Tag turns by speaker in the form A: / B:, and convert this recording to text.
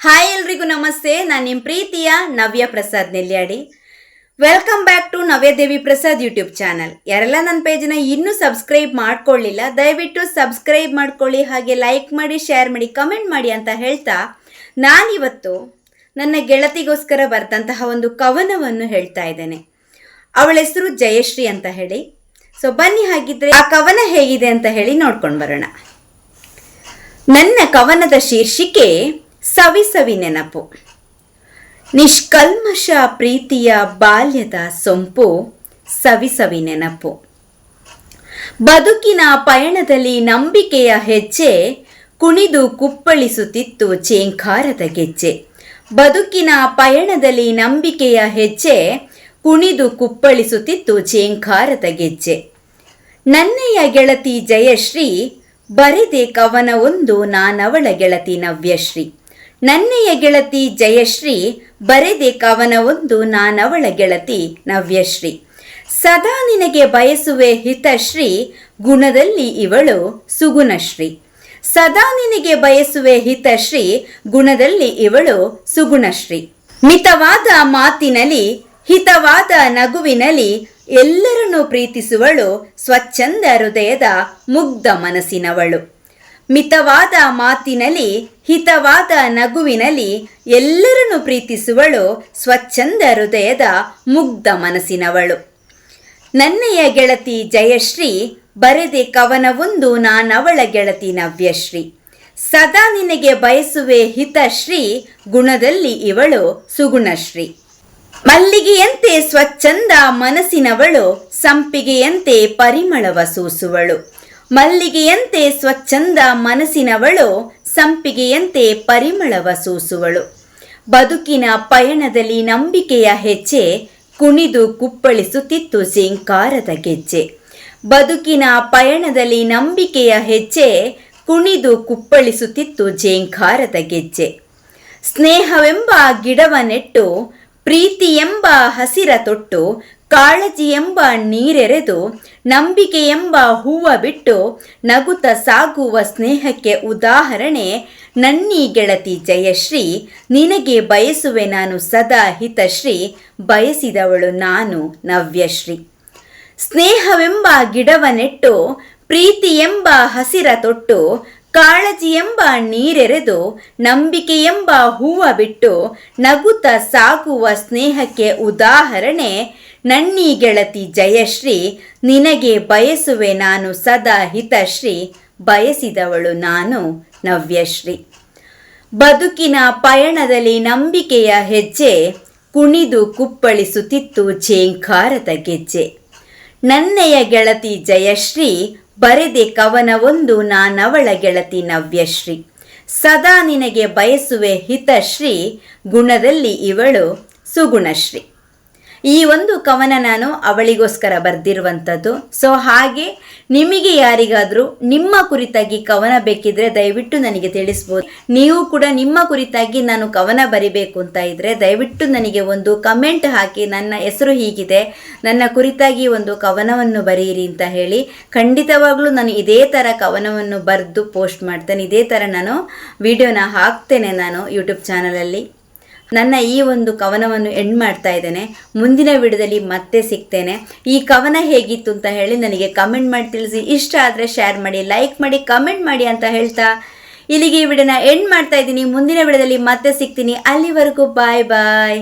A: Hi ಎಲ್ರಿಗೂ ನಮಸ್ತೆ. ನಾನು ನಿಮ್ಮ ಪ್ರೀತಿಯ Navya Prasad Nelyadi. Welcome back to Navyadevi Prasad YouTube channel ಯಾರೆಲ್ಲ ನನ್ನ ಪೇಜನ್ನ ಇನ್ನೂ ಸಬ್ಸ್ಕ್ರೈಬ್ ಮಾಡ್ಕೊಳ್ಳಿಲ್ಲ ದಯವಿಟ್ಟು ಸಬ್ಸ್ಕ್ರೈಬ್ ಮಾಡ್ಕೊಳ್ಳಿ, ಹಾಗೆ ಲೈಕ್ ಮಾಡಿ ಶೇರ್ ಮಾಡಿ ಕಮೆಂಟ್ ಮಾಡಿ ಅಂತ ಹೇಳ್ತಾ ನಾನಿವತ್ತು ನನ್ನ ಗೆಳತಿಗೋಸ್ಕರ ಬರೆದಂತಹ ಒಂದು ಕವನವನ್ನು ಹೇಳ್ತಾ ಇದ್ದೇನೆ. ಅವಳ ಹೆಸರು ಜಯಶ್ರೀ ಅಂತ ಹೇಳಿ. ಸೊ ಬನ್ನಿ ಹಾಗಿದ್ರೆ ಆ ಕವನ ಹೇಗಿದೆ ಅಂತ ಹೇಳಿ ನೋಡ್ಕೊಂಡು ಬರೋಣ. ನನ್ನ ಕವನದ ಶೀರ್ಷಿಕೆ ಸವಿ ಸವಿ ನೆನಪು. ನಿಷ್ಕಲ್ಮಶ ಪ್ರೀತಿಯ ಬಾಲ್ಯದ ಸೊಂಪು ಸವಿ ಸವಿ ನೆನಪು. ಬದುಕಿನ ಪಯಣದಲ್ಲಿ ನಂಬಿಕೆಯ ಹೆಜ್ಜೆ ಕುಣಿದು ಕುಪ್ಪಳಿಸುತ್ತಿತ್ತು ಚೇಂಕಾರದ ಗೆಜ್ಜೆ. ಬದುಕಿನ ಪಯಣದಲ್ಲಿ ನಂಬಿಕೆಯ ಹೆಜ್ಜೆ ಕುಣಿದು ಕುಪ್ಪಳಿಸುತ್ತಿತ್ತು ಚೇಂಕಾರದ ಗೆಜ್ಜೆ. ನನ್ನೆಯ ಗೆಳತಿ ಜಯಶ್ರೀ ಬರೆದೆ ಕವನವೊಂದು ನಾನವಳ ಗೆಳತಿ ನವ್ಯಶ್ರೀ. ನನ್ನೆಯ ಗೆಳತಿ ಜಯಶ್ರೀ ಬರೆದೆ ಕವನವೊಂದು ನಾನವಳ ಗೆಳತಿ ನವ್ಯಶ್ರೀ. ಸದಾ ನಿನಗೆ ಬಯಸುವೆ ಹಿತಶ್ರೀ, ಗುಣದಲ್ಲಿ ಇವಳು ಸುಗುಣಶ್ರೀ. ಸದಾ ನಿನಗೆ ಬಯಸುವೆ ಹಿತಶ್ರೀ, ಗುಣದಲ್ಲಿ ಇವಳು ಸುಗುಣಶ್ರೀ. ಮಿತವಾದ ಮಾತಿನಲ್ಲಿ ಹಿತವಾದ ನಗುವಿನಲ್ಲಿ ಎಲ್ಲರನ್ನೂ ಪ್ರೀತಿಸುವಳು, ಸ್ವಚ್ಛಂದ ಹೃದಯದ ಮುಗ್ಧ ಮನಸ್ಸಿನವಳು. ಮಿತವಾದ ಮಾತಿನಲ್ಲಿ, ಹಿತವಾದ ನಗುವಿನಲ್ಲಿ ಎಲ್ಲರನ್ನು ಪ್ರೀತಿಸುವಳು, ಸ್ವಚ್ಛಂದ ಹೃದಯದ ಮುಗ್ಧ ಮನಸ್ಸಿನವಳು. ನನ್ನೆಯ ಗೆಳತಿ ಜಯಶ್ರೀ, ಬರೆದೆ ಕವನವೊಂದು ನಾನವಳ ಗೆಳತಿ ನವ್ಯಶ್ರೀ. ಸದಾ ನಿನಗೆ ಬಯಸುವೆ ಹಿತಶ್ರೀ, ಗುಣದಲ್ಲಿ ಇವಳು ಸುಗುಣಶ್ರೀ. ಮಲ್ಲಿಗೆಯಂತೆ ಸ್ವಚ್ಛಂದ ಮನಸ್ಸಿನವಳು, ಸಂಪಿಗೆಯಂತೆ ಪರಿಮಳವ ಸೂಸುವಳು. ಮಲ್ಲಿಗೆಯಂತೆ ಸ್ವಚ್ಛಂದ ಮನಸ್ಸಿನವಳು, ಸಂಪಿಗೆಯಂತೆ ಪರಿಮಳವ ಸೂಸುವಳು. ಬದುಕಿನ ಪಯಣದಲ್ಲಿ ನಂಬಿಕೆಯ ಹೆಜ್ಜೆ, ಕುಣಿದು ಕುಪ್ಪಳಿಸುತ್ತಿತ್ತು ಜಿಂಕಾರದ ಗೆಜ್ಜೆ. ಬದುಕಿನ ಪಯಣದಲ್ಲಿ ನಂಬಿಕೆಯ ಹೆಜ್ಜೆ, ಕುಣಿದು ಕುಪ್ಪಳಿಸುತ್ತಿತ್ತು ಜೇಂಕಾರದ ಗೆಜ್ಜೆ. ಸ್ನೇಹವೆಂಬ ಗಿಡವ ನೆಟ್ಟು ಪ್ರೀತಿ ಎಂಬ ಹಸಿರ ತೊಟ್ಟು ಕಾಳಜಿ ಎಂಬ ನೀರೆರೆದು ನಂಬಿಕೆ ಎಂಬ ಹೂವ ಬಿಟ್ಟು ನಗುತ ಸಾಗುವ ಸ್ನೇಹಕ್ಕೆ ಉದಾಹರಣೆ, ನನ್ನಿ ಗೆಳತಿ ಜಯಶ್ರೀ, ನಿನಗೆ ಬಯಸುವೆ ನಾನು ಸದಾ ಹಿತಶ್ರೀ, ಬಯಸಿದವಳು ನಾನು ನವ್ಯಶ್ರೀ. ಸ್ನೇಹವೆಂಬ ಗಿಡವ ನೆಟ್ಟು ಪ್ರೀತಿ ಎಂಬ ಹಸಿರ ತೊಟ್ಟು, ಕಾಳಜಿ ಎಂಬ ನೀರೆರೆದು ನಂಬಿಕೆ ಎಂಬ ಹೂವ ಬಿಟ್ಟು ನಗುತ ಸಾಗುವ ಸ್ನೇಹಕ್ಕೆ ಉದಾಹರಣೆ ನನ್ನೀ ಗೆಳತಿ ಜಯಶ್ರೀ, ನಿನಗೆ ಬಯಸುವೆ ನಾನು ಸದಾ ಹಿತಶ್ರೀ, ಬಯಸಿದವಳು ನಾನು ನವ್ಯಶ್ರೀ. ಬದುಕಿನ ಪಯಣದಲ್ಲಿ ನಂಬಿಕೆಯ ಹೆಜ್ಜೆ, ಕುಣಿದು ಕುಪ್ಪಳಿಸುತ್ತಿತ್ತು ಝೇಂಕಾರದ ಗೆಜ್ಜೆ. ನನ್ನೆಯ ಗೆಳತಿ ಜಯಶ್ರೀ, ಬರೆದೆ ಕವನವೊಂದು ನಾನವಳ ಗೆಳತಿ ನವ್ಯಶ್ರೀ. ಸದಾ ನಿನಗೆ ಬಯಸುವೆ ಹಿತಶ್ರೀ, ಗುಣದಲ್ಲಿ ಇವಳು ಸುಗುಣಶ್ರೀ. ಈ ಒಂದು ಕವನ ನಾನು ಅವಳಿಗೋಸ್ಕರ ಬರೆದಿರುವಂಥದ್ದು. ಸೊ ಹಾಗೆ ನಿಮಗೆ ಯಾರಿಗಾದರೂ ನಿಮ್ಮ ಕುರಿತಾಗಿ ಕವನ ಬೇಕಿದ್ರೆ ದಯವಿಟ್ಟು ನನಗೆ ತಿಳಿಸ್ಬೋದು. ನೀವು ಕೂಡ ನಿಮ್ಮ ಕುರಿತಾಗಿ ನಾನು ಕವನ ಬರಿಬೇಕು ಅಂತ ಇದ್ದರೆ ದಯವಿಟ್ಟು ನನಗೆ ಒಂದು ಕಮೆಂಟ್ ಹಾಕಿ, ನನ್ನ ಹೆಸರು ಹೀಗಿದೆ, ನನ್ನ ಕುರಿತಾಗಿ ಒಂದು ಕವನವನ್ನು ಬರೆಯಿರಿ ಅಂತ ಹೇಳಿ ಖಂಡಿತವಾಗ್ಲೂ ನಾನು ಇದೇ ಥರ ಕವನವನ್ನು ಬರೆದು ಪೋಸ್ಟ್ ಮಾಡ್ತೇನೆ. ಇದೇ ಥರ ನಾನು ವಿಡಿಯೋನ ಹಾಕ್ತೇನೆ ನಾನು ಯೂಟ್ಯೂಬ್ ಚಾನಲಲ್ಲಿ ನನ್ನ ಈ ಒಂದು ಕವನವನ್ನು ಎಂಡ್ ಮಾಡ್ತಾ ಇದ್ದೇನೆ. ಮುಂದಿನ ವಿಡಿಯೋದಲ್ಲಿ ಮತ್ತೆ ಸಿಗ್ತೇನೆ. ಈ ಕವನ ಹೇಗಿತ್ತು ಅಂತ ಹೇಳಿ ನನಗೆ ಕಮೆಂಟ್ ಮಾಡಿ ತಿಳಿಸಿ. ಇಷ್ಟ ಆದರೆ ಶೇರ್ ಮಾಡಿ ಲೈಕ್ ಮಾಡಿ ಕಮೆಂಟ್ ಮಾಡಿ ಅಂತ ಹೇಳ್ತಾ ಇಲ್ಲಿಗೆ ಈ ವಿಡಿಯೋನ ಎಂಡ್ ಮಾಡ್ತಾ ಇದ್ದೀನಿ. ಮುಂದಿನ ವಿಡಿಯೋದಲ್ಲಿ ಮತ್ತೆ ಸಿಗ್ತೀನಿ. ಅಲ್ಲಿವರೆಗೂ ಬಾಯ್ ಬಾಯ್